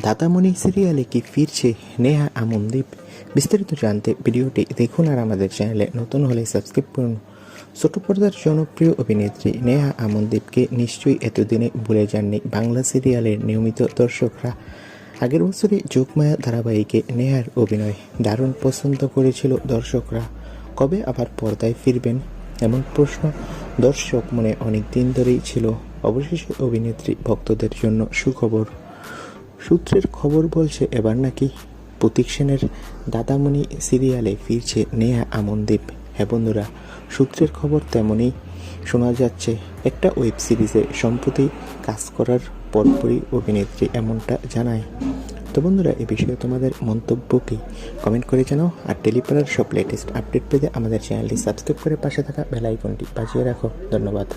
দাদামণি সিরিয়ালে কি ফিরছে? নেহা আমনদীপ বিস্তারিত জানতে ভিডিওটি দেখুন আর আমাদের চ্যানেলে নতুন হলে সাবস্ক্রাইব করুন। ছোট পর্দার জনপ্রিয় অভিনেত্রী নেহা আমনদীপকে নিশ্চয়ই এতদিনে ভুলে যাননি বাংলা সিরিয়ালের নিয়মিত দর্শকরা। আগের বছরই যোগমায়া ধারাবাহিকে নেহার অভিনয় দারুণ পছন্দ করেছিল দর্শকরা। কবে আবার পর্দায় ফিরবেন? এমন প্রশ্ন দর্শক মনে অনেক দিন ধরেই ছিল। অবশেষে অভিনেত্রী ভক্তদের জন্য সুখবর। সূত্রের খবর বলছে, এবার নাকি প্রতীক সেনের দাদামণি সিরিয়ালে ফিরছে নেহা আমনদীপ। হ্যাঁ বন্ধুরা, সূত্রের খবর তেমনই শোনা যাচ্ছে, একটা ওয়েব সিরিজে সম্প্রতি কাজ করার পরপরই অভিনেত্রী এমনটা জানায়। তো বন্ধুরা, এ বিষয়ে তোমাদের মন্তব্য কি? কমেন্ট করে জানাও, আর টেলিপাড়ার সব লেটেস্ট আপডেট পেতে আমাদের চ্যানেলটি সাবস্ক্রাইব করে পাশে থাকা বেল আইকনটি বাজিয়ে রাখো। ধন্যবাদ।